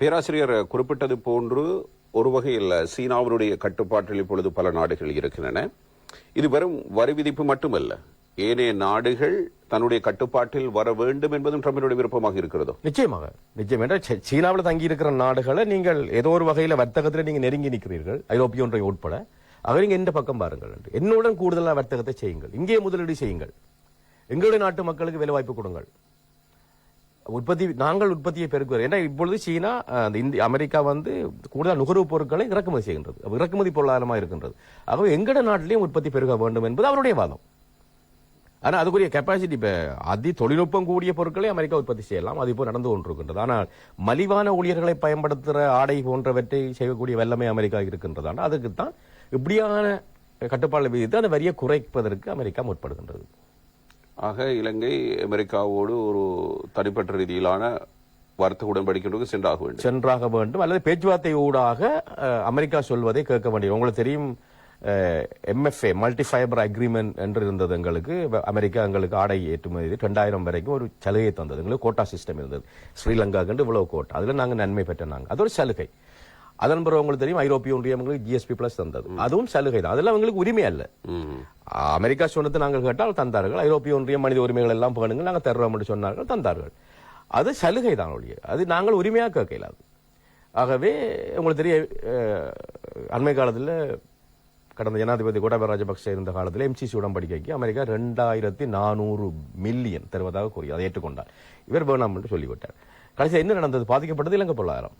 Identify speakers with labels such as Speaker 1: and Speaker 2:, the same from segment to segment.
Speaker 1: பேராசிரியர் குறிப்பிட்டது போன்று ஒரு வகையில் சீனாவினுடைய கட்டுப்பாட்டில் இப்பொழுது பல நாடுகள் இருக்கின்றன. இது வெறும் வரி விதிப்பு மட்டுமல்ல. ஏனைய நாடுகள் தன்னுடைய கட்டுப்பாட்டில் வர வேண்டும் என்பதும் ட்ரம்பினுடைய விருப்பமாக இருக்கிறதோ?
Speaker 2: நிச்சயமாக. நிச்சயம் என்றால் சீனாவில் தங்கி இருக்கிற நாடுகளை நீங்கள் ஏதோ ஒரு வகையில் வர்த்தகத்தில் நீங்கள் நெருங்கி நிற்கிறீர்கள். ஐரோப்பிய ஒன்றை உட்பட. அவர் நீங்கள் எந்த பக்கம் பாருங்கள் என்னுடன் கூடுதலாக வர்த்தகத்தை செய்யுங்கள். இங்கே முதலீடு செய்யுங்கள். எங்களுடைய நாட்டு மக்களுக்கு வேலை வாய்ப்பு கொடுங்கள். உற்பத்தி நாங்கள் உற்பத்தியை பெருக்குவது ஏன்னா இப்பொழுது சீனா அந்த இந்திய அமெரிக்கா வந்து கூடுதல் நுகர்வு பொருட்களை இறக்குமதி செய்கின்றது. இறக்குமதி பொருளாதாரமாக இருக்கின்றது. ஆகவே எங்கட நாட்டிலையும் உற்பத்தி பெருக வேண்டும் என்பது அவருடைய வாதம். ஆனால் அதுக்குரிய கெப்பாசிட்டி இப்போ அதி தொழில்நுட்பம் கூடிய பொருட்களை அமெரிக்கா உற்பத்தி செய்யலாம். அது இப்போ நடந்து கொண்டிருக்கின்றது. ஆனால் மலிவான ஊழியர்களை பயன்படுத்துகிற ஆடை போன்றவற்றை செய்யக்கூடிய வல்லமை அமெரிக்கா இருக்கின்றது. ஆனால் அதுக்கு தான் இப்படியான கட்டுப்பாடு விதித்து அந்த வரியை குறைப்பதற்கு அமெரிக்கா முற்படுகின்றது.
Speaker 1: ஆக இலங்கை அமெரிக்காவோடு ஒரு தனிப்பட்ட ரீதியிலான வர்த்தக உடன்படிக்கைக்கு சென்றாக வேண்டும்.
Speaker 2: சென்றாக வேண்டும். அல்லது பேச்சுவார்த்தை ஊடாக அமெரிக்கா சொல்வதை கேட்க வேண்டியது. உங்களுக்கு தெரியும் எம்எஃப்ஏ மல்டி ஃபைபர் அக்ரிமெண்ட் என்று இருந்தது எங்களுக்கு. அமெரிக்கா எங்களுக்கு ஆடை ஏற்றுமதி ரெண்டாயிரம் வரைக்கும் ஒரு சலுகை தந்தது. எங்களுக்கு கோட்டா சிஸ்டம் இருந்தது. ஸ்ரீலங்காக்கு இவ்வளவு கோட்டா அதுல நாங்க நன்மை பெற்ற நாங்க. அது ஒரு சலுகை. அதன் பிறகு உங்களுக்கு தெரியும் ஐரோப்பிய ஒன்றியம் எங்களுக்கு ஜிஎஸ்பி பிளஸ் தந்தது. அதுவும் சலுகை தான். அதெல்லாம் எங்களுக்கு உரிமை அல்ல. அமெரிக்கா சொன்னது நாங்கள் கேட்டால் தந்தார்கள். ஐரோப்பிய ஒன்றியம் மனித உரிமைகள் எல்லாம் பேணுங்க நாங்கள் தர்றோம் என்று சொன்னார்கள் தந்தார்கள். அது சலுகை தான் ஒழிய. அது நாங்கள் உரிமையாக கேட்கல அது. ஆகவே உங்களுக்கு தெரிய அண்மை காலத்தில் கடந்த ஜனாதிபதி கோட்டாபய ராஜபக்சே இருந்த காலத்தில் எம்சிசி உடன்படிக்கைக்கு அமெரிக்கா ரெண்டாயிரத்தி நானூறு மில்லியன் தருவதாக கூறி அதை ஏற்றுக்கொண்டார். இவர் வேணாம் என்று சொல்லிவிட்டார். கடைசியில் என்ன நடந்தது? பாதிக்கப்பட்டது இலங்கை பொருளாதாரம்.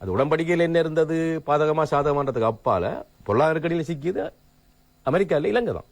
Speaker 2: அது உடன்படிக்கையில் என்ன இருந்தது? பாதகமாக சாதகமானதுக்கு அப்பால பொருளாதார கடியில் சிக்கியது அமெரிக்கா இல்லை இலங்கை தான்.